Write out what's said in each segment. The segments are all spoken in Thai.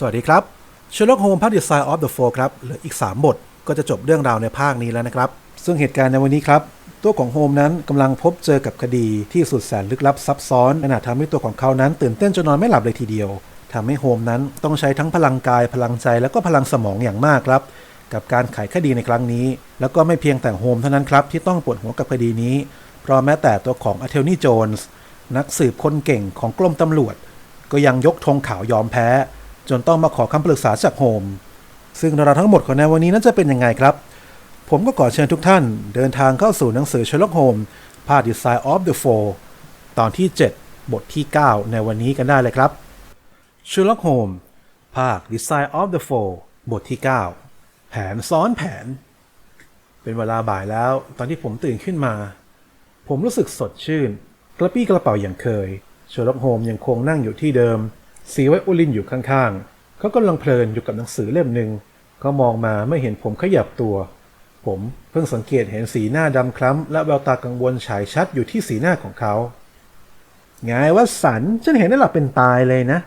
สวัสดีครับ Sherlock Holmes ภาค Design of the Four ครับเหลืออีก 3 บท ก็จะจบเรื่องราวในภาคนี้แล้วนะครับ ซึ่งเหตุการณ์ในวันนี้ครับ ตัวของโฮมนั้นกำลังพบเจอกับคดีที่สุดแสนลึกลับซับซ้อนขนาดทำให้ตัวของเขานั้น ตื่นเต้นจนนอนไม่หลับเลยทีเดียวทำให้โฮมนั้นต้องใช้ทั้งพลังกายพลังใจแล้วก็พลังสมองอย่างมากครับ กับการไขคดีในครั้งนี้ แล้วก็ไม่เพียงแต่โฮมเท่านั้นครับที่ต้องปวดหัวกับคดีนี้ เพราะแม้แต่ตัวของอเทลนี่โจนส์นักสืบคนเก่งของกรมตำรวจ ก็ยังยกธงขาวยอมแพ้ จนต้องมาขอคำปรึกษาจากโฮม ซึ่งเรื่องราทั้งหมดของในวันนี้นั้นจะเป็นยังไงครับ ผมก็ขอเชิญทุกท่านเดินทางเข้าสู่หนังสือ Sherlock Holmes ภาค Design of the Four ตอนที่ 7 บทที่ 9 ในวันนี้กันได้เลยครับ Sherlock Holmes ภาค Design of the Four บทที่ 9 แผนซ้อนแผน เป็นเวลาบ่ายแล้ว ตอนที่ผมตื่นขึ้นมา ผมรู้สึกสดชื่น กระปี้กระเป๋าอย่างเคยเชอร์ล็อกโฮมยังคงนั่งอยู่ที่เดิม สีไวโอลินอยู่ข้างๆเขากำลังเพลินอยู่กับหนังสือเล่มหนึ่งเขามองมาไม่เห็นผมขยับตัว ผมเพิ่งสังเกตเห็นสีหน้าดำคล้ำ และแววตากังวลฉายชัดอยู่ที่สีหน้าของเขาไงว่าสันฉันเห็นได้หลับเป็นตายเลยนะ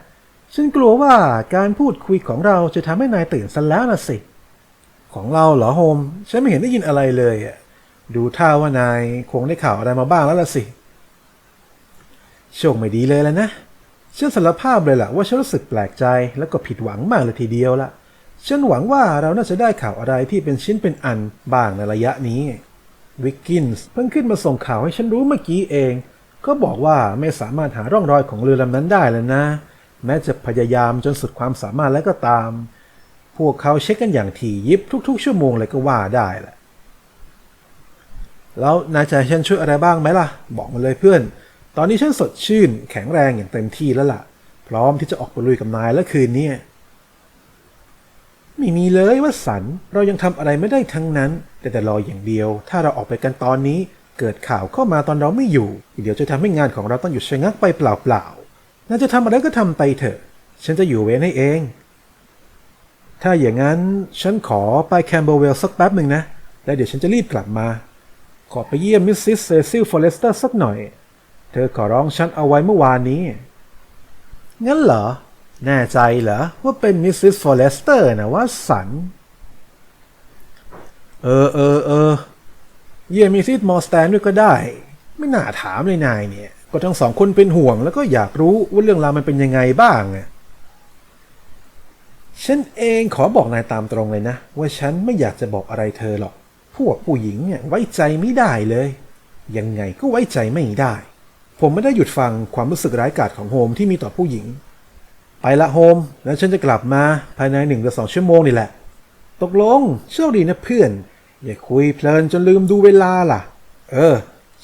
ฉันกลัวว่าการพูดคุยของเราจะทำให้นายตื่นซะแล้วนะสิ ของเราเหรอโฮม ฉันไม่เห็นได้ยินอะไรเลยอะดูท่าว่านายคงได้ข่าวอะไรมาบ้างแล้วล่ะสิ โชคไม่ดีเลยแล้วนะ ฉันสารภาพเลยล่ะว่าฉันรู้สึกแปลกใจแล้วก็ผิดหวังมากเลยทีเดียวละฉันหวังว่าเราน่าจะได้ข่าวอะไรที่เป็นชิ้นเป็นอันบ้างในระยะนี้ วิกกินส์เพิ่งขึ้นมาส่งข่าวให้ฉันรู้เมื่อกี้เอง ก็บอกว่าไม่สามารถหาร่องรอยของเรือลำนั้นได้แล้วนะ แม้จะพยายามจนสุดความสามารถแล้วก็ตาม พวกเขาเช็คกันอย่างถี่ยิบทุก ๆ ชั่วโมงเลยก็ว่าได้แหละแล้วนายจะให้ฉันช่วยอะไรบ้างไหมล่ะ บอกมาเลยเพื่อน ตอนนี้ฉันสดชื่นแข็งแรงอย่างเต็มที่แล้วล่ะ พร้อมที่จะออกไปลุยกับนายแล้วคืนนี้ไม่มีเลยว่าสันเรายังทำอะไรไม่ได้ทั้งนั้น แต่แต่รออย่างเดียว ถ้าเราออกไปกันตอนนี้ เกิดข่าวเข้ามาตอนเราไม่อยู่ เดี๋ยวจะทำให้งานของเราต้องหยุดชะงักไปเปล่าๆน่าจะทำอะไรก็ทำไปเถอะ ฉันจะอยู่เว้นให้เอง ถ้าอย่างนั้นฉันขอไปแคมเบอร์เวลสักแป๊บหนึ่งนะ แล้วเดี๋ยวฉันจะรีบกลับมา ขอไปเยี่ยมมิสซิสเซซิลฟอเรสเตอร์สักหน่อย เธอขอร้องฉันเอาไว้เมื่อวานนี้ งั้นเหรอ แน่ใจเหรอ ว่าเป็นมิสซิสฟอเรสเตอร์นะว่าสัน เออเออเออเยี่ยมมิสซิสมอร์สแตนด้วยก็ได้ ไม่น่าถามเลยนายเนี่ย ก็ทั้งสองคนเป็นห่วงแล้วก็อยากรู้ว่าเรื่องราวมันเป็นยังไงบ้างอะฉันเองขอบอกนายตามตรงเลยนะ ว่าฉันไม่อยากจะบอกอะไรเธอหรอก พวกผู้หญิงเนี่ยไว้ใจไม่ได้เลย ยังไงก็ไว้ใจไม่ได้ ผมไม่ได้หยุดฟังความรู้สึกร้ายกาจของโฮมที่มีต่อผู้หญิง ไปละโฮม แล้วฉันจะกลับมาภายในหนึ่งหรือสองชั่วโมงนี่แหละ ตกลงโชคดีนะเพื่อน อย่าคุยเพลินจนลืมดูเวลาล่ะ เออ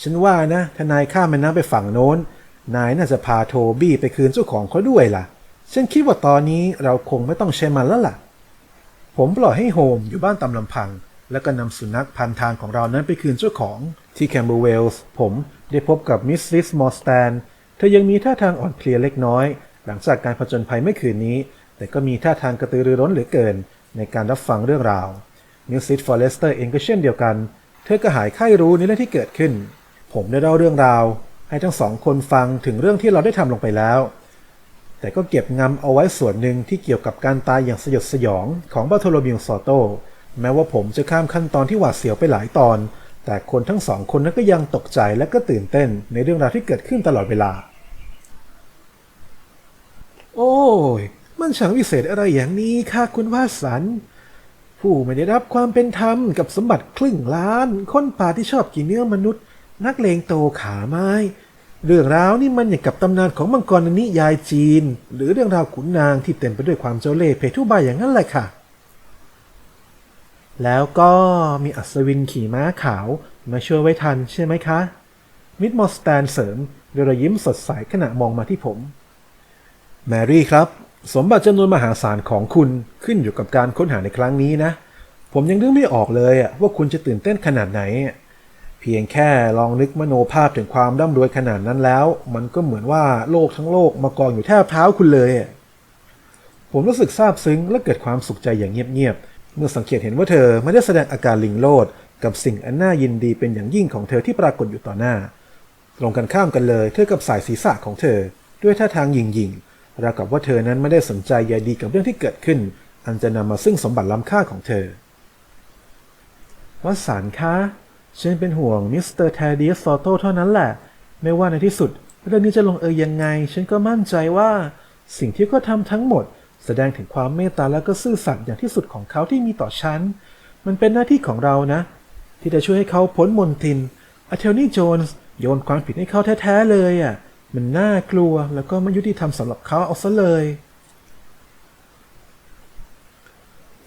ฉันว่านะถ้านายข้ามแม่น้ำไปฝั่งโน้น นายน่าจะพาโทบี้ไปคืนเจ้าของเขาด้วยล่ะ ฉันคิดว่าตอนนี้เราคงไม่ต้องใช้มันแล้วล่ะ ผมปล่อยให้โฮมอยู่บ้านตามลำพัง แล้วก็นำสุนัขพันทางของเรานั้นไปคืนเจ้าของที่แคมเบอร์เวลส์ผม ได้พบกับมิสซิสมอร์สแตนเธอยังมีท่าทางอ่อนเพลียเล็กน้อย หลังจากการผจญภัยเมื่อคืนนี้ แต่ก็มีท่าทางกระตือรือร้นเหลือเกิน ในการรับฟังเรื่องราวมิสซิสฟอเรสเตอร์เองก็เช่นเดียวกัน เธอก็หายไข้รู้ในเรื่องที่เกิดขึ้น ผมได้เล่าเรื่องราว ให้ทั้งสองคนฟังถึงเรื่องที่เราได้ทำลงไปแล้ว แต่ก็เก็บงำเอาไว้ส่วนหนึ่งที่เกี่ยวกับการตายอย่างสยดสยองของบาโทโลมิวซอโตแม้ว่าผมจะข้ามขั้นตอนที่หวาดเสียวไปหลายตอน แต่คนทั้งสองคนนั้นก็ยังตกใจและก็ตื่นเต้นในเรื่องราวที่เกิดขึ้นตลอดเวลา โอ้ย มันช่างวิเศษอะไรอย่างนี้ค่ะคุณวาสัน ผู้ไม่ได้รับความเป็นธรรมกับสมบัติครึ่งล้าน คนป่าที่ชอบกินเนื้อมนุษย์ นักเลงโตขาไม้ เรื่องราวนี่มันอย่างกับตำนานของมังกรในนิยายจีน หรือเรื่องราวขุนนางที่เต็มไปด้วยความเจ้าเล่ห์เพทุบายอย่างนั้นแหละค่ะ แล้วก็มีอัศวินขี่ม้าขาวมาช่วยไว้ทันใช่ไหมคะ มิดมอสแตนเสริมด้วยรอยยิ้มสดใสขณะมองมาที่ผม แมรี่ครับ สมบัติจำนวนมหาศาลของคุณขึ้นอยู่กับการค้นหาในครั้งนี้นะ ผมยังนึกไม่ออกเลยว่าคุณจะตื่นเต้นขนาดไหน เพียงแค่ลองนึกมโนภาพถึงความร่ำรวยขนาดนั้นแล้ว มันก็เหมือนว่าโลกทั้งโลกมากองอยู่แทบเท้าคุณเลย ผมรู้สึกซาบซึ้งและเกิดความสุขใจอย่างเงียบๆ เมื่อสังเกตเห็นว่าเธอไม่ได้แสดงอาการลิงโลดกับสิ่งอันน่ายินดีเป็นอย่างยิ่งของเธอที่ปรากฏอยู่ต่อหน้า ตรงกันข้ามกันเลยเธอกับสายศีรษะของเธอ ด้วยท่าทางหยิ่งๆราวกับว่าเธอนั้นไม่ได้สนใจใยดีกับเรื่องที่เกิดขึ้น อันจะนำมาซึ่งสมบัติล้ำค่าของเธอวสันคะฉันเป็นห่วงมิสเตอร์แทเดียสซอโตเท่านั้นแหละ ไม่ว่าในที่สุด เรื่องนี้จะลงเอยยังไง ฉันก็มั่นใจว่า สิ่งที่เขาทำทั้งหมด แสดงถึงความเมตตาและก็ซื่อสัตย์อย่างที่สุดของเขาที่มีต่อฉัน มันเป็นหน้าที่ของเรานะ ที่จะช่วยให้เขาพ้นมนทินอาเทลนี่โจนส์โยนความผิดให้เขาแท้ๆเลยอะ มันน่ากลัวแล้วก็ไม่ยุติธรรมสำหรับเขาเอาซะเลย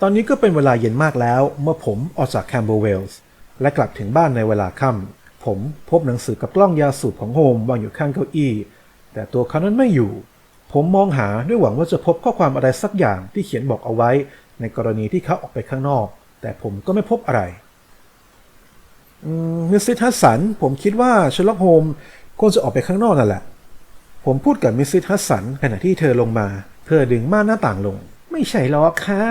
ตอนนี้ก็เป็นเวลาเย็นมากแล้ว เมื่อผมออกจากแคมเบอร์เวลส์และกลับถึงบ้านในเวลาค่ำผมพบหนังสือกับกล้องยาสูบของโฮมวางอยู่ข้างเก้าอี้ แต่ตัวเขานั้นไม่อยู่ ผมมองหาด้วยหวังว่าจะพบข้อความอะไรสักอย่างที่เขียนบอกเอาไว้ ในกรณีที่เขาออกไปข้างนอก แต่ผมก็ไม่พบอะไรมิสซิสฮัสสัน ผมคิดว่าเชลล็อกโฮมควรจะออกไปข้างนอกนั่นแหละ ผมพูดกับมิสซิสฮัสสันขณะที่เธอลงมาเพื่อดึงม่านหน้าต่างลง ไม่ใช่หรอกค่ะ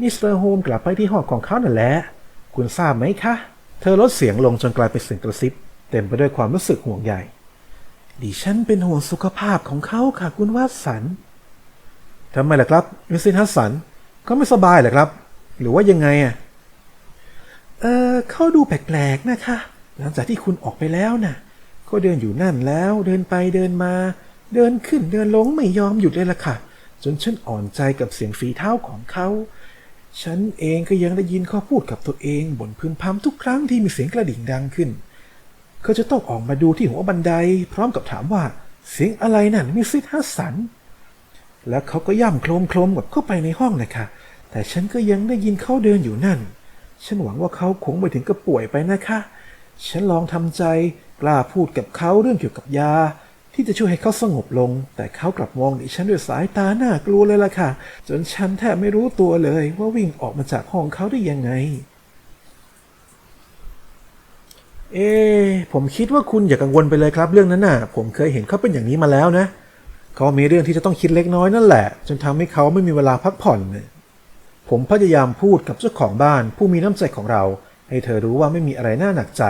มิสเตอร์โฮมกลับไปที่ห้องของเขานั่นแหละ คุณทราบไหมคะ เธอลดเสียงลงจนกลายเป็นเสียงกระซิบ เต็มไปด้วยความรู้สึกห่วงใย ดิฉันเป็นห่วงสุขภาพของเขาค่ะคุณวาดสันทำไมล่ะครับมิสซิสฮัสสันเขาไม่สบายเหรอครับ หรือว่ายังไงอะเออเขาดูแปลกๆนะคะ หลังจากที่คุณออกไปแล้วน่ะก็เดินอยู่นั่นแล้วเดินไปเดินมา เดินขึ้นเดินลงไม่ยอมหยุดเลยล่ะค่ะ จนฉันอ่อนใจกับเสียงฝีเท้าของเขา ฉันเองก็ยังได้ยินเขาพูดกับตัวเองบนพึมพำทุกครั้งที่มีเสียงกระดิ่งดังขึ้น เขาจะต้องออกมาดูที่หัวบันได พร้อมกับถามว่า เสียงอะไรนั่นมิสซิสฮัสสัน แล้วเขาก็ย่ำโครมโครมกับเข้าไปในห้องนะคะ แต่ฉันก็ยังได้ยินเขาเดินอยู่นั่น ฉันหวังว่าเขาคงไม่ถึงกับป่วยไปนะคะ ฉันลองทำใจกล้าพูดกับเขาเรื่องเกี่ยวกับยา ที่จะช่วยให้เขาสงบลง แต่เขากลับมองดิฉันด้วยสายตาหน้ากลัวเลยล่ะค่ะ จนฉันแทบไม่รู้ตัวเลยว่าวิ่งออกมาจากห้องเขาได้ยังไง เอ๊ผมคิดว่าคุณอย่ากังวลไปเลยครับเรื่องนั้นน่ะ ผมเคยเห็นเขาเป็นอย่างนี้มาแล้วนะเขามีเรื่องที่จะต้องคิดเล็กน้อยนั่นแหละ จนทำให้เขาไม่มีเวลาพักผ่อนเนี่ยผมพยายามพูดกับเจ้าของบ้าน ผู้มีน้ำใจของเรา ให้เธอรู้ว่าไม่มีอะไรน่าหนักใจ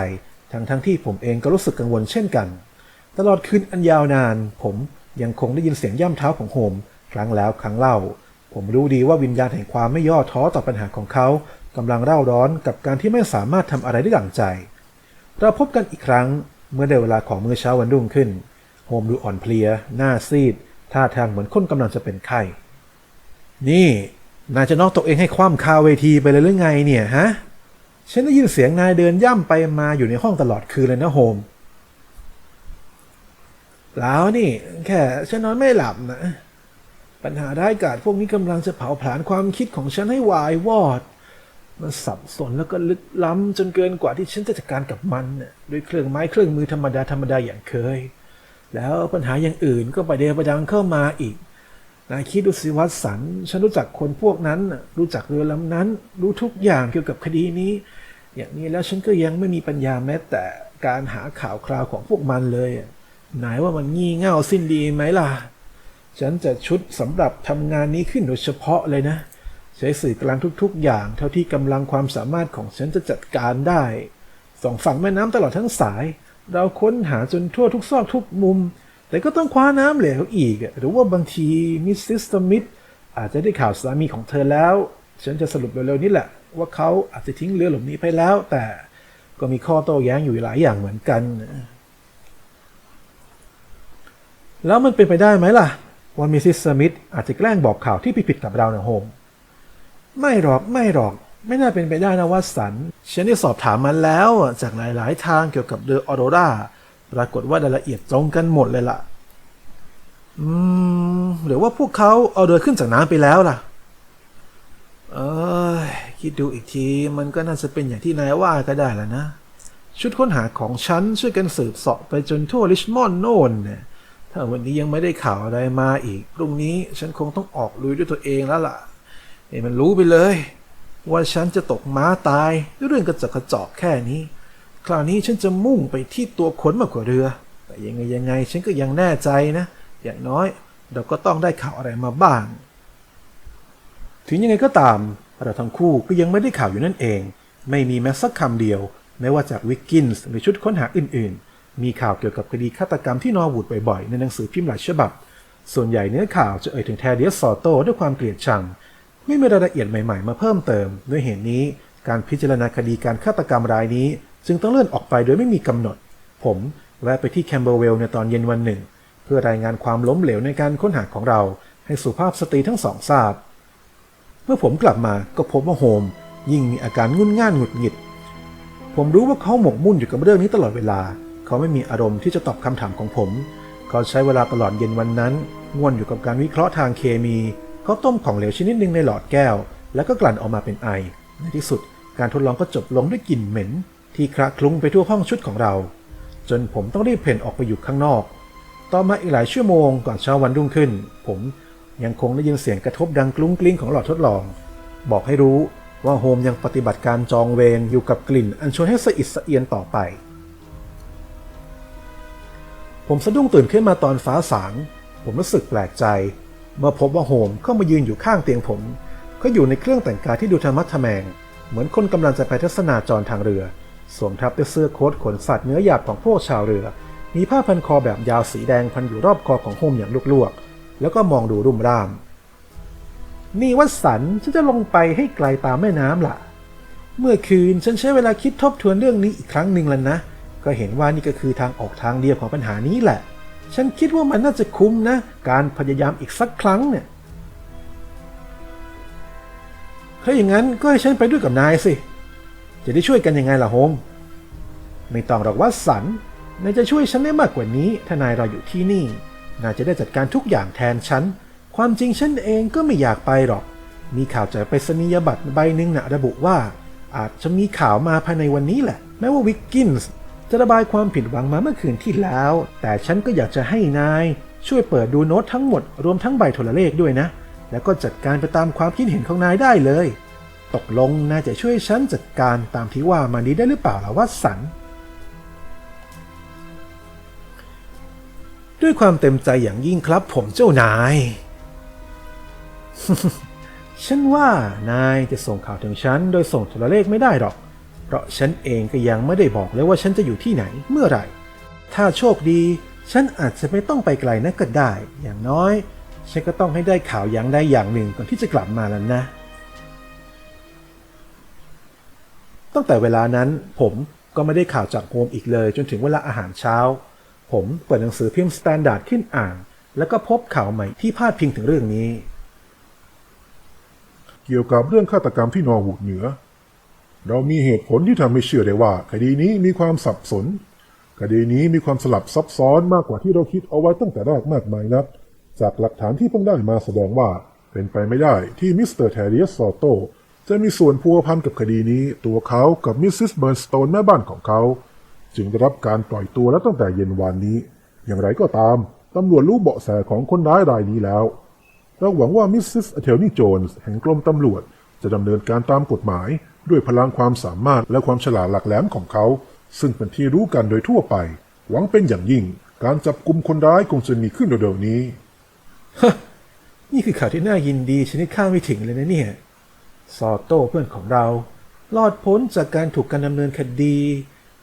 ทั้งทั้งที่ผมเองก็รู้สึกกังวลเช่นกัน ตลอดคืนอันยาวนาน ผมยังคงได้ยินเสียงย่ำเท้าของโฮมครั้งแล้วครั้งเล่า ผมรู้ดีว่าวิญญาณแห่งความไม่ย่อท้อต่อปัญหาของเขากำลังเร่าร้อนกับการที่ไม่สามารถทำอะไรได้ดั่งใจ เราพบกันอีกครั้งเมื่อได้เวลาของมื้อเช้าวันรุ่งขึ้น โฮมดูอ่อนเพลีย หน้าซีด ท่าทางเหมือนคนกำลังจะเป็นไข้ นี่ นายจะนอกตัวเองให้คว่ำคาเวทีไปเลยหรือไงเนี่ยฮะ ฉันได้ยินเสียงนายเดินย่ำไปมาอยู่ในห้องตลอดคืนเลยนะโฮมเปล่านี่ แค่ฉันนอนไม่หลับนะ ปัญหาร้ายกาจพวกนี้กำลังจะเผาผลาญความคิดของฉันให้วายวอด มันสับสนแล้วก็ลึกล้ำจนเกินกว่าที่ฉันจะจัดการกับมันน่ด้วยเครื่องไม้เครื่องมือธรรมดาธรรมดาอย่างเคย แล้วปัญหาอย่างอื่นก็ประเดประดังเข้ามาอีกนายคิดดูสิวัตสัน ฉันรู้จักคนพวกนั้น รู้จักเรือลำนั้น รู้ทุกอย่างเกี่ยวกับคดีนี้ อย่างนี้แล้วฉันก็ยังไม่มีปัญญาแม้แต่การหาข่าวคราวของพวกมันเลยอะนายว่ามันงี่เง่าสิ้นดีไหมล่ะ ฉันจะชุดสำหรับทำงานนี้ขึ้นโดยเฉพาะเลยนะ ใช้สื่อกลางทุกๆ อย่างเท่าที่กำลังความสามารถของฉันจะจัดการได้สองฝั่งแม่น้ำตลอดทั้งสาย เราค้นหาจนทั่วทุกซอกทุกมุม แต่ก็ต้องคว้าน้ำเหลวอีก หรือว่าบางทีมิสซิสตมิธอาจจะได้ข่าวสามีของเธอแล้ว ฉันจะสรุปเร็วๆนี้แหละ ว่าเขาอาจจะทิ้งเรือหลบหนีไปแล้ว แต่ก็มีข้อโต้แย้งอยู่หลายอย่างเหมือนกัน แล้วมันเป็นไปได้ไหมล่ะว่ามิสซิสสมิธอาจจะแกล้งบอกข่าวที่ผิดๆกับเรานะโฮม ไม่หรอกไม่หรอก ไม่น่าเป็นไปได้นะว่าสันฉันได้สอบถามมันแล้วจากหลาย ๆ ทางเกี่ยวกับเรือออโรราปรากฏว่ารายละเอียดตรงกันหมดเลยล่ะ อืม หรือว่าพวกเขาเอาเรือขึ้นจากน้ำไปแล้วล่ะ เอ้ยคิดดูอีกทีมันก็น่าจะเป็นอย่างที่นายว่าก็ได้แล้วนะ ชุดค้นหาของฉันช่วยกันสืบเสอบไปจนทั่วริชมอนด์โน่นเนี่ยถ้าวันนี้ยังไม่ได้ข่าวอะไรมาอีก พรุ่งนี้ฉันคงต้องออกลุยด้วยตัวเองแล้วล่ะ ให้มันรู้ไปเลย ว่าฉันจะตกม้าตายเรื่องกระจอกกระจอกแค่นี้ คราวนี้ฉันจะมุ่งไปที่ตัวขนมากกว่าเรือ แต่ยังไงยังไงฉันก็ยังแน่ใจนะ อย่างน้อยเราก็ต้องได้ข่าวอะไรมาบ้าง ถึงยังไงก็ตาม เราทั้งคู่ก็ยังไม่ได้ข่าวอยู่นั่นเอง ไม่มีแม้สักคำเดียวไม่ว่าจากวิกกินส์หรือชุดค้นหาอื่น ๆ มีข่าวเกี่ยวกับคดีฆาตกรรมที่นอร์วูดบ่อย ๆ ในหนังสือพิมพ์หลายฉบับ ส่วนใหญ่เนื้อข่าวจะเอ่ยถึงแทเดียสซอโตด้วยความเกลียดชัง ไม่มีรายละเอียดใหม่ๆ มาเพิ่มเติม ด้วยเหตุนี้ การพิจารณาคดีการฆาตกรรมรายนี้ จึงต้องเลื่อนออกไปโดยไม่มีกำหนด ผมแวะไปที่แคมเบอร์เวลในตอนเย็นวันหนึ่ง เพื่อรายงานความล้มเหลวในการค้นหาของเรา ให้สุภาพสตรีทั้งสองทราบ เมื่อผมกลับมาก็พบว่าโฮม ยิ่งมีอาการงุนง่านหงุดหงิด ผมรู้ว่าเขาหมกมุ่นอยู่กับเรื่องนี้ตลอดเวลา เขาไม่มีอารมณ์ที่จะตอบคำถามของผม เขาใช้เวลาตลอดเย็นวันนั้นง่วนอยู่กับการวิเคราะห์ทางเคมี เขาต้มของเหลวชนิดหนึ่งในหลอดแก้ว แล้วก็กลั่นออกมาเป็นไอ ในที่สุด การทดลองก็จบลงด้วยกลิ่นเหม็น ที่คละคลุ้งไปทั่วห้องชุดของเรา จนผมต้องรีบเพ่นออกไปอยู่ข้างนอก ต่อมาอีกหลายชั่วโมงก่อนเช้าวันรุ่งขึ้น ผมยังคงได้ยินเสียงกระทบดังกลุ้งกลิ้งของหลอดทดลอง บอกให้รู้ว่าโฮมยังปฏิบัติการจองเวรอยู่กับกลิ่น อันชวนให้สะอิดสะเอียนต่อไป ผมสะดุ้งตื่นขึ้นมาตอนฟ้าสาง ผมรู้สึกแปลกใจ เมื่อพบว่าโฮมเข้ามายืนอยู่ข้างเตียงผม ก็อยู่ในเครื่องแต่งกายที่ดูธรรมะทะแมง เหมือนคนกำลังจะไปทัศนาจรทางเรือ สวมทับด้วยเสื้อโค้ทขนสัตว์เนื้อหยาบของพวกชาวเรือ มีผ้าพันคอแบบยาวสีแดงพันอยู่รอบคอของโฮมอย่างลวกๆ แล้วก็มองดูรุ่มร่าม นี่วัดสันฉันจะลงไปให้ไกลตามแม่น้ำล่ะ เมื่อคืนฉันใช้เวลาคิดทบทวนเรื่องนี้อีกครั้งหนึ่งแล้วนะ ก็เห็นว่านี่ก็คือทางออกทางเดียวของปัญหานี้แหละ ฉันคิดว่ามันน่าจะคุ้มนะ การพยายามอีกสักครั้งเนี่ย ถ้าอย่างนั้นก็ให้ฉันไปด้วยกับนายสิ จะได้ช่วยกันยังไงล่ะโฮม ไม่ต้องหรอกว่าสัน นายจะช่วยฉันได้มากกว่านี้ ถ้านายรออยู่ที่นี่ นายจะได้จัดการทุกอย่างแทนฉัน ความจริงฉันเองก็ไม่อยากไปหรอก มีข่าวจากไปรษณียบัตรใบหนึ่งนะระบุว่า อาจจะมีข่าวมาภายในวันนี้แหละ แม้ว่าวิกกินส์ จะระบายความผิดหวังมาเมื่อคืนที่แล้ว แต่ฉันก็อยากจะให้นาย ช่วยเปิดดูโน้ตทั้งหมดรวมทั้งใบโทรเลขด้วยนะ แล้วก็จัดการไปตามความคิดเห็นของนายได้เลย ตกลงนายจะช่วยฉันจัดการตามที่ว่ามานี้ได้หรือเปล่าล่ะวัสันด้วยความเต็มใจอย่างยิ่งครับผมเจ้านาย ฉันว่านายจะส่งข่าวถึงฉันโดยส่งโทรเลขไม่ได้หรอก เพราะฉันเองก็ยังไม่ได้บอกเลยว่าฉันจะอยู่ที่ไหนเมื่อไหร่ ถ้าโชคดี ฉันอาจจะไม่ต้องไปไกลนักก็ได้ อย่างน้อย ฉันก็ต้องให้ได้ข่าวอย่างใดอย่างหนึ่งก่อนที่จะกลับมาแล้วนะ ตั้งแต่เวลานั้นผมก็ไม่ได้ข่าวจากโฮมอีกเลย จนถึงเวลาอาหารเช้า ผมเปิดหนังสือพิมพ์สแตนดาร์ดขึ้นอ่าน แล้วก็พบข่าวใหม่ที่พาดพิงถึงเรื่องนี้ เกี่ยวกับเรื่องฆาตกรรมที่นอร์วูดเหนือ เรามีเหตุผลที่ทำให้เชื่อได้ว่า คดีนี้มีความสับสน คดีนี้มีความสลับซับซ้อนมากกว่าที่เราคิดเอาไว้ตั้งแต่แรกมากมายนัก จากหลักฐานที่เพิ่งได้มาแสดงว่า เป็นไปไม่ได้ที่มิสเตอร์แทเรียสซอโตจะมีส่วนพัวพันกับคดีนี้ ตัวเขากับมิสซิสเบิร์นสโตนแม่บ้านของเขา จึงได้รับการปล่อยตัวแล้วตั้งแต่เย็นวานนี้ อย่างไรก็ตามตำรวจรู้เบาะแสของคนร้ายรายนี้แล้วเราหวังว่ามิสซิสเทลนี่โจนส์แห่งกรมตำรวจจะดำเนินการตามกฎหมาย ด้วยพลังความสามารถและความฉลาดหลักแหลมของเขา ซึ่งเป็นที่รู้กันโดยทั่วไป หวังเป็นอย่างยิ่ง การจับกลุ่มคนร้ายคงจะมีขึ้นเร็วๆนี้นี่คือข่าวที่น่ายินดีชนิดคาดไม่ถึงเลยนะเนี่ยซอโต้เพื่อนของเรา รอดพ้นจากการถูกการดำเนินคดี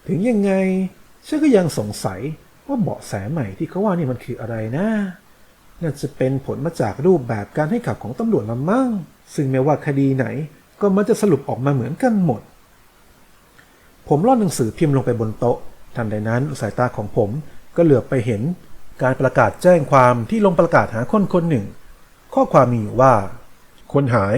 ถึงยังไงฉันก็ยังสงสัยว่าเบาะแสใหม่ที่เขาว่านี่มันคืออะไรนะน่าจะเป็นผลมาจากรูปแบบการให้ข่าวของตำรวจละมั่ง ซึ่งไม่ว่าคดีไหน ก็มันจะสรุปออกมาเหมือนกันหมด ผมล่อนหนังสือพิมพ์ลงไปบนโต๊ะ ทันใดนั้นสายตาของผมก็เหลือบไปเห็นการประกาศแจ้งความที่ลงประกาศหาคนคนหนึ่ง ข้อความมีอยู่ว่า คนหาย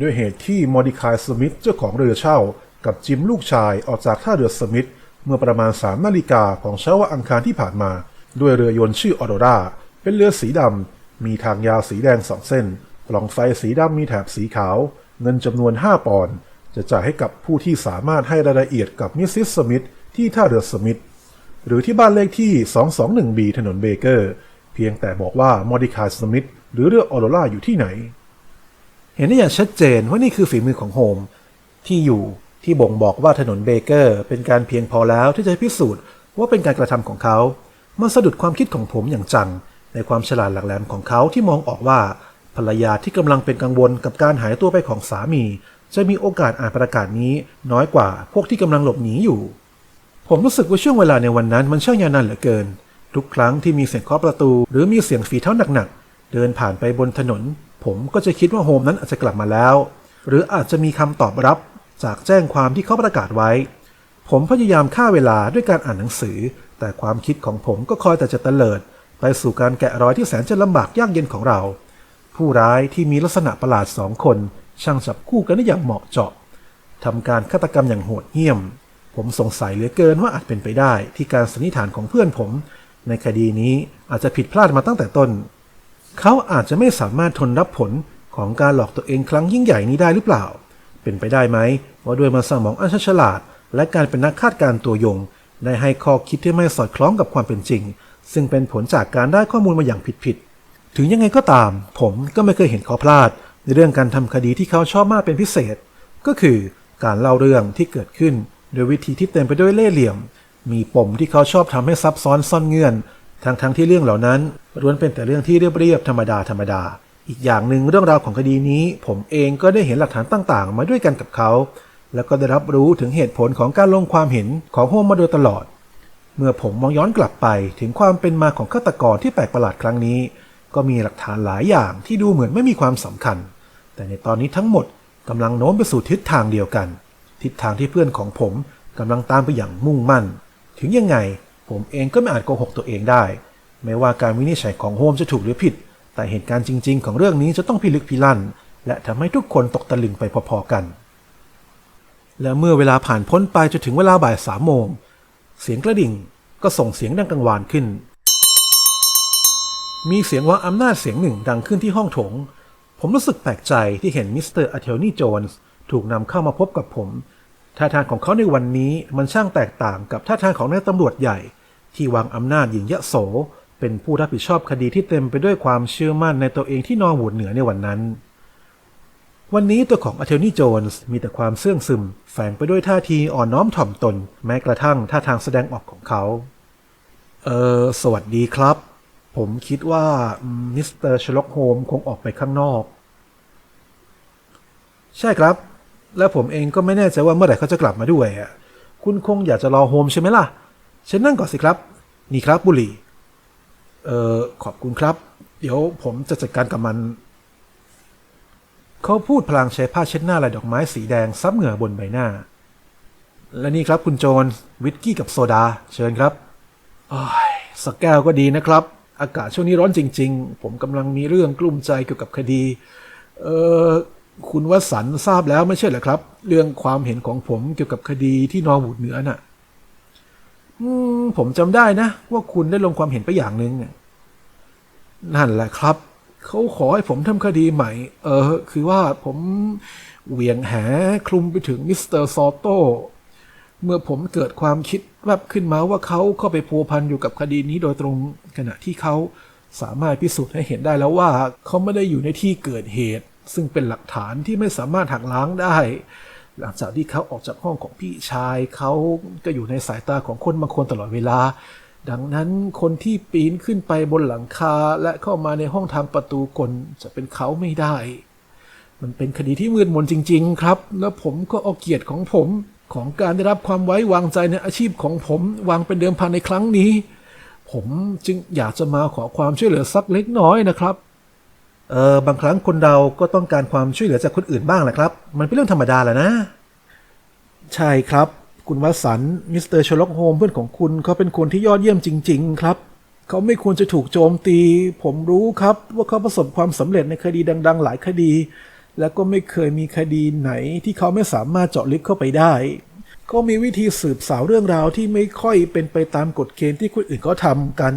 ด้วยเหตุที่มอดิคายสมิธเจ้าของเรือเช่า กับจิมลูกชายออกจากท่าเรือสมิธเมื่อประมาณสามนาฬิกาของเช้าวันอังคารที่ผ่านมา ด้วยเรือยนต์ชื่อออโรราเป็นเรือสีดำมีทางยาวสีแดงสองเส้น ปล่องไฟสีดำมีแถบสีขาว เงินจำนวน 5 ปอนด์จะจ่ายให้กับผู้ที่สามารถให้รายละเอียดกับมิสซิสสมิธที่ท่าเรือสมิธหรือที่บ้านเลขที่ 221B ถนนเบเกอร์ เพียงแต่บอกว่ามอดิคาสมิธหรือเรือออโรราอยู่ที่ไหน เห็นได้อย่างชัดเจนว่านี่คือฝีมือของโฮม ที่อยู่ที่บ่งบอกว่าถนนเบเกอร์ เป็นการเพียงพอแล้วที่จะพิสูจน์ว่าเป็นการกระทำของเขา มันสะดุดความคิดของผมอย่างจัง ในความฉลาดหลักแหลมของเขาที่มองออกว่า ภรรยาที่กำลังเป็นกังวลกับการหายตัวไปของสามี จะมีโอกาสอ่านประกาศนี้น้อยกว่าพวกที่กำลังหลบหนีอยู่ ผมรู้สึกว่าช่วงเวลาในวันนั้นมันช่างยาวนานเหลือเกิน ทุกครั้งที่มีเสียงเคาะประตู หรือมีเสียงฝีเท้าหนักๆเดินผ่านไปบนถนน ผมก็จะคิดว่าโฮมนั้นอาจจะกลับมาแล้ว หรืออาจจะมีคำตอบรับจากแจ้งความที่เขาประกาศไว้ ผมพยายามฆ่าเวลาด้วยการอ่านหนังสือ แต่ความคิดของผมก็คอยแต่จะเตลิด ไปสู่การแกะรอยที่แสนจะลำบากยากเย็นของเรา ผู้ร้ายที่มีลักษณะประหลาดสองคน ช่างจับคู่กันได้อย่างเหมาะเจาะทำการฆาตกรรมอย่างโหดเหี้ยม ผมสงสัยเหลือเกินว่าอาจเป็นไปได้ที่การสันนิษฐานของเพื่อนผม ในคดีนี้อาจจะผิดพลาดมาตั้งแต่ต้น เขาอาจจะไม่สามารถทนรับผลของการหลอกตัวเองครั้งยิ่งใหญ่นี้ได้หรือเปล่า เป็นไปได้ไหมว่าด้วยมันสมองอันฉลาด และการเป็นนักคาดการ์ตัวยง ได้ให้ข้อคิดที่ไม่สอดคล้องกับความเป็นจริง ซึ่งเป็นผลจากการได้ข้อมูลมาอย่างผิดๆ ถึงยังไงก็ตาม ผมก็ไม่เคยเห็นเขาพลาด ในเรื่องการทำคดีที่เขาชอบมากเป็นพิเศษ ก็คือการเล่าเรื่องที่เกิดขึ้นโดยวิธีที่เต็มไปด้วยเล่ห์เหลี่ยม มีปมที่เขาชอบทำให้ซับซ้อนซ่อนเงื่อน ทั้งทั้งๆที่เรื่องเหล่านั้นล้วนเป็นแต่เรื่องที่เรียบๆธรรมดาธรรมดาอีกอย่างหนึ่งเรื่องราวของคดีนี้ ผมเองก็ได้เห็นหลักฐานต่างๆ มาด้วยกันกับเขา แล้วก็ได้รับรู้ถึงเหตุผลของการลงความเห็นของโฮมมาโดยตลอด เมื่อผมมองย้อนกลับไปถึงความเป็นมาของฆาตกรที่แปลกประหลาดครั้งนี้ ก็มีหลักฐานหลายอย่างที่ดูเหมือนไม่มีความสำคัญ แต่ในตอนนี้ทั้งหมดกำลังโน้มไปสู่ทิศทางเดียวกัน ทิศทางที่เพื่อนของผมกำลังตามไปอย่างมุ่งมั่น ถึงยังไงผมเองก็ไม่อาจโกหกตัวเองได้ ไม่ว่าการวินิจฉัยของโฮมจะถูกหรือผิด แต่เหตุการณ์จริง ๆ ของเรื่องนี้จะต้องพิลึกพิลั่น และทำให้ทุกคนตกตะลึงไปพอๆกัน และเมื่อเวลาผ่านพ้นไปจนถึงเวลาบ่ายสามโมงเสียงกระดิ่งก็ส่งเสียงดังกังวานขึ้น มีเสียงว่าอำนาจเสียงหนึ่งดังขึ้นที่ห้องโถง ผมรู้สึกแปลกใจที่เห็นมิสเตอร์อาเทลนี่โจนส์ถูกนำเข้ามาพบกับผมท่าทางของเขาในวันนี้มันช่างแตกต่างกับท่าทางของนายตำรวจใหญ่ ที่วางอำนาจหญิงยโส เป็นผู้รับผิดชอบคดีที่เต็มไปด้วยความเชื่อมั่นในตัวเองที่นอนหวูดเหนือในวันนั้น วันนี้ตัวของอาเทลนี่โจนส์มีแต่ความเสื่องซึม แฝงไปด้วยท่าทีอ่อนน้อมถ่อมตน แม้กระทั่งท่าทางแสดงออกของเขา เออสวัสดีครับ ผมคิดว่ามิสเตอร์ชล็อกโฮมคงออกไปข้างนอก ใช่ครับ และผมเองก็ไม่แน่ใจว่าเมื่อไหร่เขาจะกลับมาด้วยอะคุณคงอยากจะรอโฮมใช่ไหมล่ะเชิญนั่งก่อนสิครับ นี่ครับบุหรี่ เออขอบคุณครับ เดี๋ยวผมจะจัดการกับมัน เขาพูดพลางใช้ผ้าเช็ดหน้าลายดอกไม้สีแดงซับเหงื่อบนใบหน้า และนี่ครับคุณโจนวิสกี้กับโซดา เชิญครับอสักแก้วก็ดีนะครับ อากาศช่วงนี้ร้อนจริง ๆ ผมกำลังมีเรื่องกลุ้มใจเกี่ยวกับคดี เออคุณวสันต์ทราบแล้วไม่ใช่เหรอครับ เรื่องความเห็นของผมเกี่ยวกับคดีที่นอร์วูดเหนือน่ะอืมผมจำได้นะ ว่าคุณได้ลงความเห็นไปอย่างหนึ่งน่ะนั่นแหละครับเขาขอให้ผมทำคดีใหม่ เออ คือว่าผมเหวี่ยงแหคลุมไปถึงมิสเตอร์ซอโต เมื่อผมเกิดความคิดแวบขึ้นมาว่าเขาเข้าไปพัวพันอยู่กับคดีนี้โดยตรงขณะที่เขาสามารถพิสูจน์ให้เห็นได้แล้วว่าเขาไม่ได้อยู่ในที่เกิดเหตุ ซึ่งเป็นหลักฐานที่ไม่สามารถหักล้างได้ หลังจากที่เขาออกจากห้องของพี่ชายเขาก็อยู่ในสายตาของคนบางคนตลอดเวลา ดังนั้นคนที่ปีนขึ้นไปบนหลังคาและเข้ามาในห้องทางประตูกลจะเป็นเขาไม่ได้ มันเป็นคดีที่มืดมนจริง ๆ ครับ แล้วผมก็เอาเกียรติของผม ของการได้รับความไว้วางใจในอาชีพของผมวางเป็นเดิมพันในครั้งนี้ ผมจึงอยากจะมาขอความช่วยเหลือสักเล็กน้อยนะครับ เออบางครั้งคนเราก็ต้องการความช่วยเหลือจากคนอื่นบ้างแหละครับ มันเป็นเรื่องธรรมดาแหละนะ ใช่ครับ คุณวัสันต์มิสเตอร์ชล็อกโฮมเพื่อนของคุณเขาเป็นคนที่ยอดเยี่ยมจริง ๆ ครับเขาไม่ควรจะถูกโจมตี ผมรู้ครับว่าเขาประสบความสำเร็จในคดีดัง ๆ หลายคดี และก็ไม่เคยมีคดีไหนที่เขาไม่สามารถเจาะลึกเข้าไปได้เขามีวิธีสืบสาวเรื่องราวที่ไม่ค่อยเป็นไปตามกฎเกณฑ์ที่คนอื่นเขาทำกัน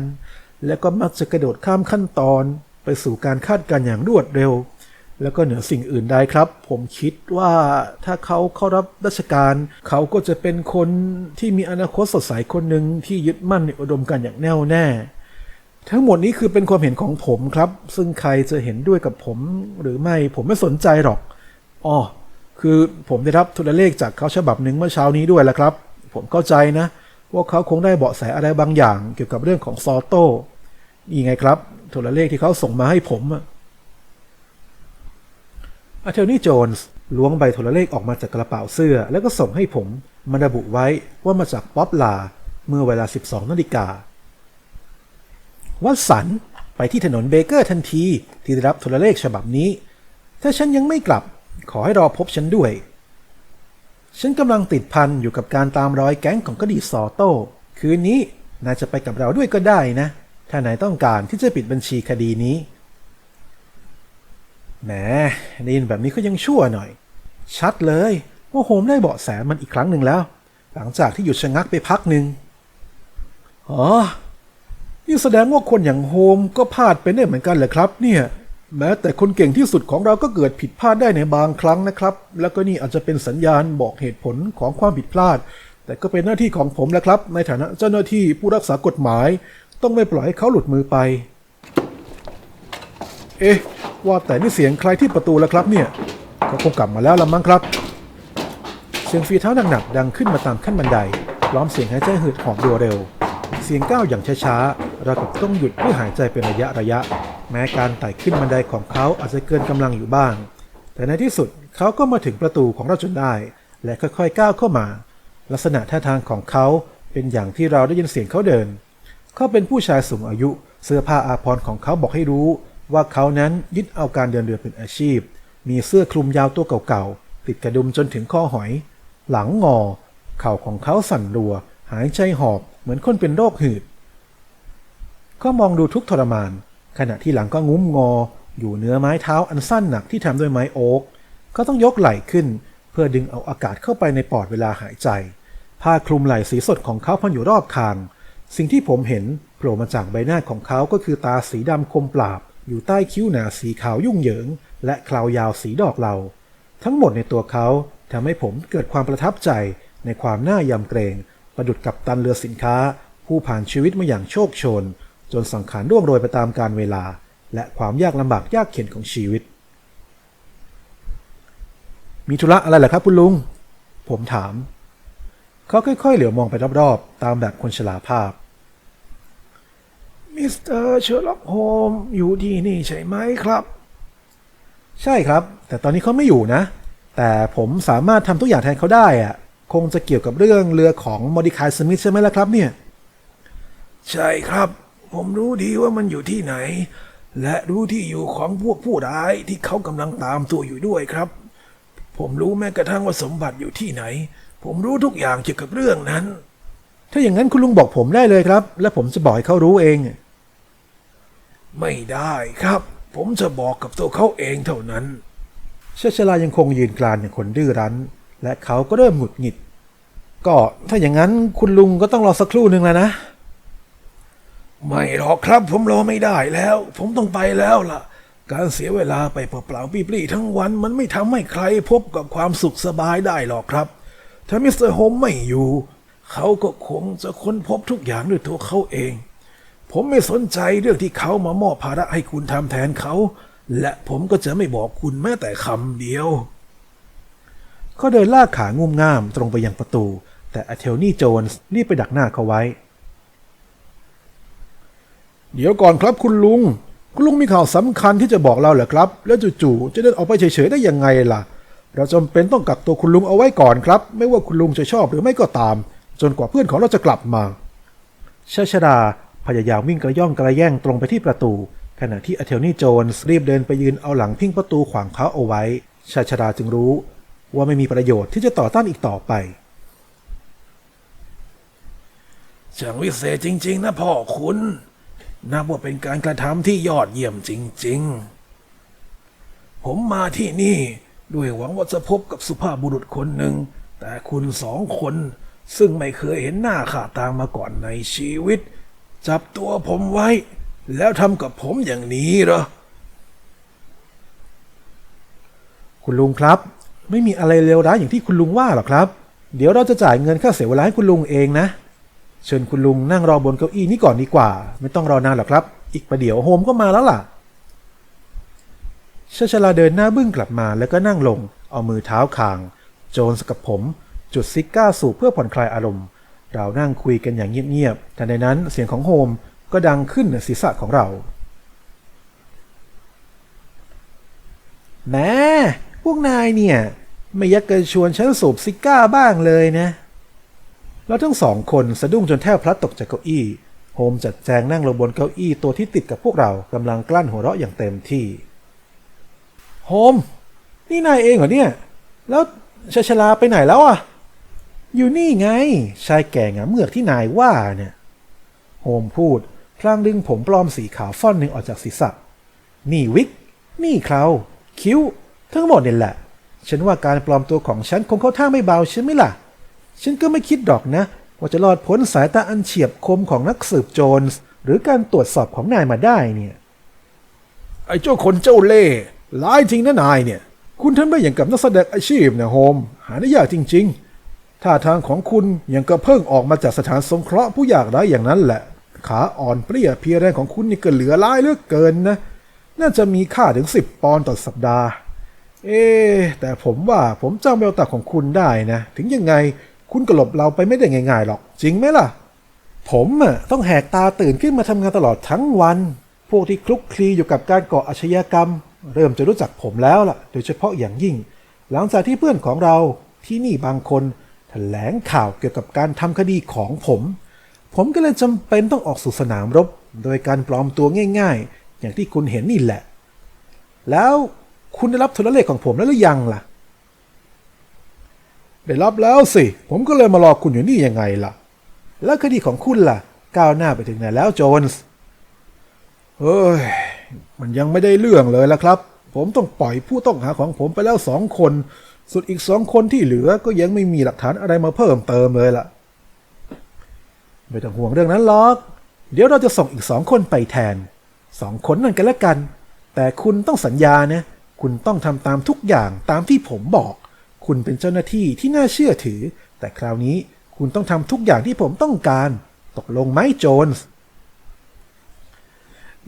และก็มักจะกระโดดข้ามขั้นตอน ไปสู่การคาดการณ์อย่างรวดเร็ว แล้วก็เหนือสิ่งอื่นใดครับ ผมคิดว่าถ้าเขาเข้ารับราชการ เขาก็จะเป็นคนที่มีอนาคตสดใสคนหนึ่งที่ยึดมั่นในอุดมการณ์อย่างแน่วแน่ ทั้งหมดนี้คือเป็นความเห็นของผมครับ ซึ่งใครจะเห็นด้วยกับผมหรือไม่ผมไม่สนใจหรอกอ๋อคือผมได้รับโทรเลขจากเขาฉบับหนึ่งเมื่อเช้านี้ด้วยแหละครับ ผมเข้าใจนะ ว่าเขาคงได้เบาะแสอะไรบางอย่าง เกี่ยวกับเรื่องของซอโต้นี่ไงครับโทรเลขที่เขาส่งมาให้ผมอะอาเทลนี่โจนส์ล้วงใบโทรเลขออกมาจากกระเป๋าเสื้อ แล้วก็ส่งให้ผม มันระบุไว้ว่ามาจากป๊อปลา เมื่อเวลา 12นาฬิกา วัสันไปไปที่ถนนเบเกอร์ทันทีที่ได้รับโทรเลขฉบับนี้ ถ้าฉันยังไม่กลับขอให้รอพบฉันด้วย ฉันกำลังติดพันอยู่กับการตามรอยแก๊งของกดีซอโต้คืนนี้นายจะไปกับเราด้วยก็ได้นะ ถ้านายต้องการที่จะปิดบัญชีคดีนี้แหมได้ยินแบบนี้ก็ยังชั่วหน่อย ชัดเลยว่าโฮมได้เบาะแสมันอีกครั้งหนึ่งแล้ว หลังจากที่หยุดชะงักไปพักหนึ่งอ๋อ นี่แสดงว่าคนอย่างโฮมก็พลาดไปได้เหมือนกันเหรอครับ เนี่ย แม้แต่คนเก่งที่สุดของเราก็เกิดผิดพลาดได้ในบางครั้งนะครับ แล้วก็นี่อาจจะเป็นสัญญาณบอกเหตุผลของความผิดพลาด แต่ก็เป็นหน้าที่ของผมแหละครับ ในฐานะเจ้าหน้าที่ผู้รักษากฎหมาย ต้องไม่ปล่อยให้เขาหลุดมือไป เอ๊ะ ว่าแต่นี่เสียงใครที่ประตูแล้วครับเนี่ยเขาคงกลับมาแล้วละมั้งครับ เสียงฝีเท้าหนักๆดังขึ้นมาตามขั้นบันไดพร้อมเสียงหายใจหืดหอบรัวเร็ว เสียงก้าวอย่างช้าๆ เรากับต้องหยุดเพื่อหายใจเป็นระยะระยะ แม้การไต่ขึ้นบันไดของเขาอาจจะเกินกำลังอยู่บ้าง แต่ในที่สุดเขาก็มาถึงประตูของเราจนได้ และค่อยๆก้าวเข้ามา ลักษณะท่าทางของเขาเป็นอย่างที่เราได้ยินเสียงเขาเดิน เขาเป็นผู้ชายสูงอายุ เสื้อผ้าอาภรณ์ของเขาบอกให้รู้ ว่าเขานั้นยึดเอาการเดินเรือเป็นอาชีพ มีเสื้อคลุมยาวตัวเก่าๆติดกระดุมจนถึงข้อหอย หลังงอ เข่าของเขาสั่นรัว หายใจหอบเหมือนคนเป็นโรคหืด เขามองดูทุกทรมาน ขณะที่หลังก็งุ้มงอ อยู่เหนือไม้เท้าอันสั้นหนักที่ทำด้วยไม้โอ๊กเขาต้องยกไหล่ขึ้น เพื่อดึงเอาอากาศเข้าไปในปอดเวลาหายใจ ผ้าคลุมไหล่สีสดของเขาพันอยู่รอบคาง สิ่งที่ผมเห็นโผล่มาจากใบหน้าของเขาก็คือตาสีดำคมปราบ อยู่ใต้คิ้วหนาสีขาวยุ่งเหยิง และคราวยาวสีดอกเหลาทั้งหมดในตัวเขาทำให้ผมเกิดความประทับใจในความน่ายำเกรง ประดุดกับตันเรือสินค้า ผู้ผ่านชีวิตมาอย่างโชคโชน จนสังขารร่วงโรยไปตามกาลเวลา และความยากลำบากยากเข็นของชีวิต มีธุระอะไรเหรอครับคุณลุง ผมถาม เขาค่อยๆ เหลียวมองไปรอบๆ ตามแบบคนชราภาพ มิสเตอร์เชอร์ล็อกโฮมอยู่ที่นี่ใช่ไหมครับ ใช่ครับ แต่ตอนนี้เขาไม่อยู่นะ แต่ผมสามารถทำทุกอย่างแทนเขาได้อะคงจะเกี่ยวกับเรื่องเรือของมอดิคายสมิธใช่ไหมล่ะครับเนี่ย ใช่ครับ ผมรู้ดีว่ามันอยู่ที่ไหน และรู้ที่อยู่ของพวกผู้ร้ายที่เขากำลังตามตัวอยู่ด้วยครับ ผมรู้แม้กระทั่งว่าสมบัติอยู่ที่ไหน ผมรู้ทุกอย่างเกี่ยวกับเรื่องนั้น ถ้าอย่างนั้นคุณลุงบอกผมได้เลยครับ และผมจะบอกให้เขารู้เอง ไม่ได้ครับ ผมจะบอกกับตัวเขาเองเท่านั้นชาชลายังคงยืนกรานอย่างคนดื้อรั้น และเขาก็เริ่มหงุดหงิด ก็ถ้าอย่างนั้นคุณลุงก็ต้องรอสักครู่หนึ่งแล้วนะ ไม่หรอกครับผมรอไม่ได้แล้ว ผมต้องไปแล้วล่ะ การเสียเวลาไปเปล่าๆปลี่ๆทั้งวันมันไม่ทำให้ใครพบกับความสุขสบายได้หรอกครับ ถ้ามิสเตอร์โฮมไม่อยู่ เขาก็คงจะค้นพบทุกอย่างด้วยตัวเขาเอง ผมไม่สนใจเรื่องที่เขามามอบภาระให้คุณทำแทนเขา และผมก็จะไม่บอกคุณแม้แต่คำเดียวเขาเดินลากขางุ่มง่ามตรงไปยังประตู แต่อเทลนี่โจนส์รีบไปดักหน้าเขาไว้ เดี๋ยวก่อนครับคุณลุง คุณลุงมีข่าวสำคัญที่จะบอกเราเหรอครับ แล้วจู่ๆจะเดินออกไปเฉยๆได้ยังไงล่ะ เราจำเป็นต้องกักตัวคุณลุงเอาไว้ก่อนครับ ไม่ว่าคุณลุงจะชอบหรือไม่ก็ตาม จนกว่าเพื่อนของเราจะกลับมาชาชดาพยายามวิ่งกระย่องกระแย่งตรงไปที่ประตู ขณะที่อเทลนี่โจนส์รีบเดินไปยืนเอาหลังพิงประตูขวางเขาเอาไว้ชาชดาจึงรู้ ว่าไม่มีประโยชน์ที่จะต่อต้านอีกต่อไปช่างวิเศษจริง ๆ นะพ่อคุณ นับว่าเป็นการกระทำที่ยอดเยี่ยมจริง ๆ ผมมาที่นี่ด้วยหวังว่าจะพบกับสุภาพบุรุษคนหนึ่ง แต่คุณสองคนซึ่งไม่เคยเห็นหน้าข่าตางมาก่อนในชีวิต จับตัวผมไว้ แล้วทำกับผมอย่างนี้เหรอ คุณลุงครับ ไม่มีอะไรเลวร้ายอย่างที่คุณลุงว่าหรอกครับ เดี๋ยวเราจะจ่ายเงินค่าเสียเวลาให้คุณลุงเองนะ เชิญคุณลุงนั่งรอบนเก้าอี้นี้ก่อนดีกว่า ไม่ต้องรอนานหรอกครับ อีกประเดี๋ยวโฮมก็มาแล้วล่ะชาชลาเดินหน้าบึ้งกลับมาแล้วก็นั่งลง เอามือเท้าคาง โจนสกับผม จุดซิก้าสูบเพื่อผ่อนคลายอารมณ์ เรานั่งคุยกันอย่างเงียบๆแต่ในนั้นเสียงของโฮมก็ดังขึ้นเหนือศีรษะของเราแหม่พวกนายเนี่ย ไม่ยักกระชวนฉันสูบซิก้าบ้างเลยนะ แล้วทั้งสองคนสะดุ้งจนแทบพลัดตกจากเก้าอี้ โฮมจัดแจงนั่งลงบนเก้าอี้ตัวที่ติดกับพวกเรากำลังกลั้นหัวเราะอย่างเต็มที่ โฮม นี่นายเองเหรอเนี่ย แล้วชาชลาไปไหนแล้วอะ อยู่นี่ไง ชายแก่งาเมือกที่นายว่าเนี่ย โฮมพูด พลางดึงผมปลอมสีขาวฟ่อนหนึ่งออกจากศีรษะ นี่วิก นี่เคราคิ้ว ทั้งหมดเนี่ยแหละ ฉันว่าการปลอมตัวของฉันคงเข้าท่าไม่เบาใช่ไหมล่ะ ฉันก็ไม่คิดดอกนะ ว่าจะรอดพ้นสายตาอันเฉียบคมของนักสืบโจรส์หรือการตรวจสอบของนายมาได้เนี่ย ไอ้เจ้าคนเจ้าเล่ห์ร้ายจริงนะนายเนี่ย คุณทำได้อย่างกับนักแสดงอาชีพนะโฮม หาได้ยากจริง ๆ ท่าทางของคุณยังก็เพิ่งออกมาจากสถานสงเคราะห์ผู้ยากไร้อย่างนั้นแหละ ขาอ่อนเปรี้ยเพียแรงของคุณนี่ก็เหลือร้ายเหลือเกินนะ น่าจะมีค่าถึงสิบปอนด์ต่อสัปดาห์ เอ๊แต่ผมว่าผมจำแววตาของคุณได้นะ ถึงยังไง คุณก็หลบเราไปไม่ได้ง่ายๆหรอก จริงไหมล่ะ ผมอะต้องแหกตาตื่นขึ้นมาทำงานตลอดทั้งวัน พวกที่คลุกคลีอยู่กับการก่ออาชญากรรม เริ่มจะรู้จักผมแล้วล่ะ โดยเฉพาะอย่างยิ่ง หลังจากที่เพื่อนของเราที่นี่บางคนแถลงข่าวเกี่ยวกับการทำคดีของผม ผมก็เลยจำเป็นต้องออกสู่สนามรบ โดยการปลอมตัวง่าย ๆ อย่างที่คุณเห็นนี่แหละ แล้วคุณได้รับโทรเลขของผมแล้วหรือยังล่ะ ได้รับแล้วสิ ผมก็เลยมารอคุณอยู่นี่ยังไงล่ะ แล้วคดีของคุณล่ะ ก้าวหน้าไปถึงไหนแล้วโจนส์เฮ้ย มันยังไม่ได้เรื่องเลยละครับ ผมต้องปล่อยผู้ต้องหาของผมไปแล้วสองคน ส่วนอีกสองคนที่เหลือก็ยังไม่มีหลักฐานอะไรมาเพิ่มเติมเลยล่ะ ไม่ต้องห่วงเรื่องนั้นหรอก เดี๋ยวเราจะส่งอีกสองคนไปแทน สองคนนั่นกันละกัน แต่คุณต้องสัญญานะ คุณต้องทำตามทุกอย่างตามที่ผมบอก คุณเป็นเจ้าหน้าที่ที่น่าเชื่อถือ แต่คราวนี้คุณต้องทำทุกอย่างที่ผมต้องการ ตกลงไหมโจนส์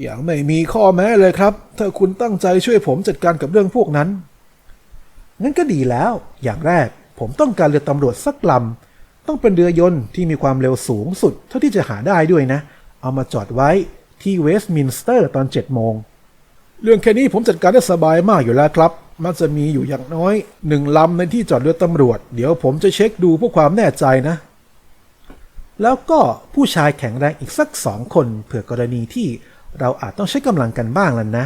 อย่างไม่มีข้อแม้เลยครับ ถ้าคุณตั้งใจช่วยผมจัดการกับเรื่องพวกนั้น งั้นก็ดีแล้ว อย่างแรกผมต้องการเรือตำรวจสักลำ ต้องเป็นเรือยนต์ที่มีความเร็วสูงสุด เท่าที่จะหาได้ด้วยนะ เอามาจอดไว้ที่เวสต์มินสเตอร์ตอน7โมง เรื่องแค่นี้ผมจัดการได้สบายมากอยู่แล้วครับ มันจะมีอยู่อย่างน้อยหนึ่งลำในที่จอดเรือตำรวจ เดี๋ยวผมจะเช็คดูเพื่อความแน่ใจนะ แล้วก็ผู้ชายแข็งแรงอีกสักสองคนเผื่อกรณีที่เราอาจต้องใช้กำลังกันบ้างแล้วนะ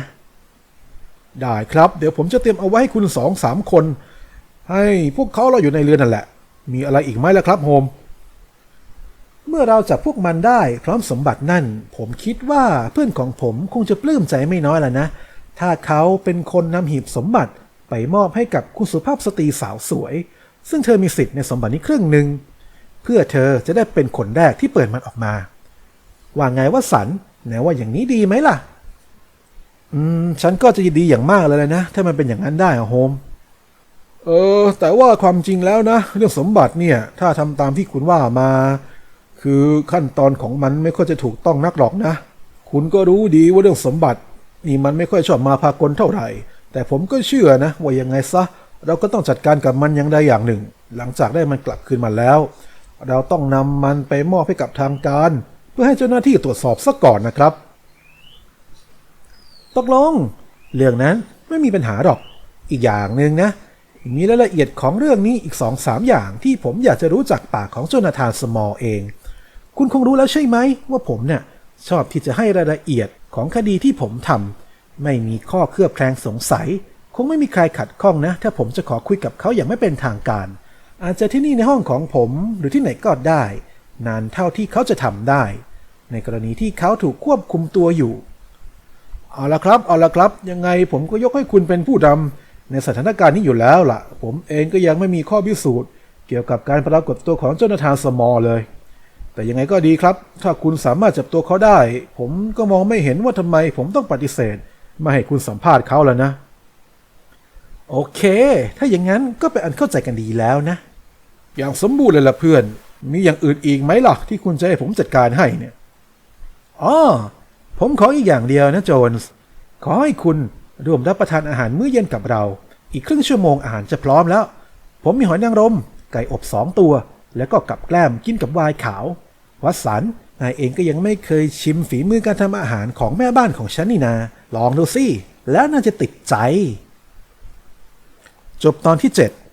ได้ครับ เดี๋ยวผมจะเตรียมเอาไว้ให้คุณสองสามคน ให้พวกเขาเราอยู่ในเรือนั่นแหละ มีอะไรอีกไหมล่ะครับโฮมเมื่อเราจับพวกมันได้พร้อมสมบัตินั่น ผมคิดว่าเพื่อนของผมคงจะปลื้มใจไม่น้อยแล้วนะ ถ้าเขาเป็นคนนำหีบสมบัติไปมอบให้กับคุณสุภาพสตรีสาวสวย ซึ่งเธอมีสิทธิ์ในสมบัตินี้ครึ่งหนึ่งเพื่อเธอจะได้เป็นคนแรกที่เปิดมันออกมา ว่าไงว่าสันไหนว่าอย่างนี้ดีไหมล่ะ อืม ฉันก็จะยินดีอย่างมากเลยนะ ถ้ามันเป็นอย่างนั้นได้อะโฮม เออ แต่ว่าความจริงแล้วนะ เรื่องสมบัติเนี่ย ถ้าทำตามที่คุณว่ามา คือขั้นตอนของมันไม่ค่อยจะถูกต้องนักหรอกนะ คุณก็รู้ดีว่าเรื่องสมบัติ นี่มันไม่ค่อยชอบมาพากลเท่าไหร่ แต่ผมก็เชื่อนะว่ายังไงซะ เราก็ต้องจัดการกับมันอย่างใดอย่างหนึ่ง หลังจากได้มันกลับคืนมาแล้ว เราต้องนำมันไปมอบให้กับทางการ เพื่อให้เจ้าหน้าที่ตรวจสอบซะก่อนนะครับ ตกลง เรื่องนั้นไม่มีปัญหาหรอก อีกอย่างหนึ่งนะ มีรายละเอียดของเรื่องนี้อีกสองสามอย่างที่ผมอยากจะรู้จากปากของโจนาธานสมอลเอง คุณคงรู้แล้วใช่ไหมว่าผมเนี่ยชอบที่จะให้รายละเอียด ของคดีที่ผมทำไม่มีข้อเคลือบแคลงสงสัย คงไม่มีใครขัดข้องนะ ถ้าผมจะขอคุยกับเขาอย่างไม่เป็นทางการ อาจจะที่นี่ในห้องของผมหรือที่ไหนก็ได้ นานเท่าที่เขาจะทำได้ ในกรณีที่เขาถูกควบคุมตัวอยู่ เอาละครับ เอาละครับ ยังไงผมก็ยกให้คุณเป็นผู้นำในสถานการณ์นี้อยู่แล้วล่ะ ผมเองก็ยังไม่มีข้อพิสูจน์ เกี่ยวกับการปรากฏตัวของเจ้าหน้าที่สมอเลย แต่ยังไงก็ดีครับ ถ้าคุณสามารถจับตัวเขาได้ ผมก็มองไม่เห็นว่าทำไมผมต้องปฏิเสธไม่ให้คุณสัมภาษณ์เขาแล้วนะ โอเค ถ้าอย่างนั้นก็เป็นอันเข้าใจกันดีแล้วนะ อย่างสมบูรณ์เลยล่ะเพื่อน มีอย่างอื่นอีกไหมล่ะ ที่คุณจะให้ผมจัดการให้เนี่ยอ๋อผมขออีกอย่างเดียวนะโจนส์ขอให้คุณร่วมรับประทานอาหารมื้อเย็นกับเรา อีกครึ่งชั่วโมงอาหารจะพร้อมแล้ว ผมมีหอยนางรม ไก่อบสองตัว แล้วก็กับแกล้มกินกับวน์ขาว วัสันนายเองก็ยังไม่เคยชิมฝีมือการทำอาหารของแม่บ้านของฉันนี่นา ลองดูสิ แล้วน่าจะติดใจ จบตอนที่ 7